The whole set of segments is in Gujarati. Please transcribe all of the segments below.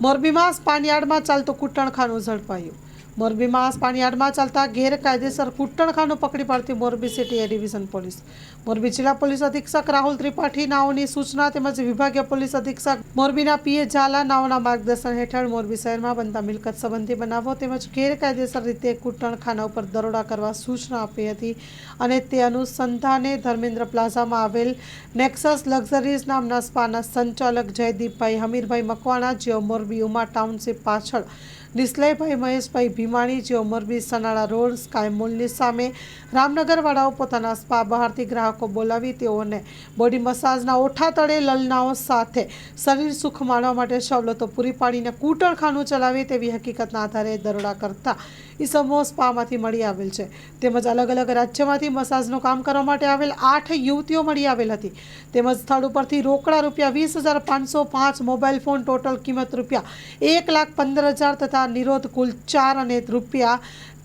મોરબીમાં સ્પાનિયાર્ડમાં ચાલતું કૂટણખાનું ઝડપાયું. મોરબીમાં પાણીયાડમાં ચાલતા ગેરકાયદેસર કૂટણખાનું પકડી પાડતી Morbi city A division police. Morbi જિલ્લા પોલીસ અધિક્ષક રાહુલ ત્રિપાઠી નાઓની સૂચના તેમજ વિભાગીય પોલીસ અધિક્ષક મોરબીના પીએ ઝાલા નાઓના માર્ગદર્શન હેઠળ મોરબી શહેરમાં બનતા મિલકત સંબંધી બનાવો તેમજ ગેરકાયદેસર રીતે કુટણખાના ઉપર દરોડા કરવા સૂચના આપી હતી અને તે અનુસંધાને ધર્મેન્દ્ર પ્લાઝામાં આવેલ નેક્સસ લક્ઝરીઝ નામના સ્પાના સંચાલક જયદીપભાઈ હમીરભાઈ મકવાણા જેઓ મોરબી ઉમા ટાઉનશીપ પાછળ નિસ્લયભાઈ મહેશભાઈ ભીમાણી જેઓ મોરબી સનાળા રોડ સ્કાય મોલની સામે રામનગરવાળાઓ પોતાના સ્પા બહારથી ગ્રાહકો બોલાવી તેઓને બોડી મસાજના ઓઠા તળે લલનાઓ સાથે શરીર સુખ માણવા માટે સવલતો પૂરી પાડીને કૂટણખાનું ચલાવે તેવી હકીકતના આધારે દરોડા કરતા ઈસમો સ્પામાંથી મળી આવેલ છે. તેમજ અલગ અલગ રાજ્યમાંથી મસાજનું કામ કરવા માટે આવેલ આઠ યુવતીઓ મળી આવેલ હતી. તેમજ સ્થળ ઉપરથી રોકડા રૂપિયા વીસ હજાર પાંચસો પાંચ મોબાઈલ ફોન ટોટલ કિંમત રૂપિયા એક લાખ પંદર હજાર તથા નિરોધ કુલ ચાર અને રૂપિયા.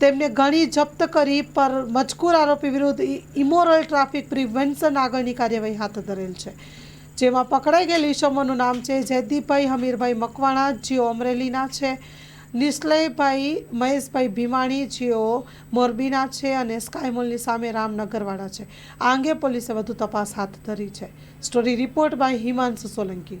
તેમને ઘણી જપ્ત કરી, પર મજકૂર આરોપી વિરુદ્ધ ઇમોરલ ટ્રાફિક પ્રિવેન્શન આગળની કાર્યવાહી હાથ ધરેલ છે. જેમાં પકડાઈ ગયેલ ઈસમોનું નામ છે જયદીપભાઈ, હમીરભાઈ મકવાણા, જેઓ અમરેલીના છે. નિશ્લયભાઈ મહેશભાઈ ભીમાણી, જેઓ મોરબીના છે અને સ્કાયમોલની સામે રામનગરવાળા છે. આ અંગે પોલીસે વધુ તપાસ હાથ ધરી છે. Story report by Himanshu Solanki.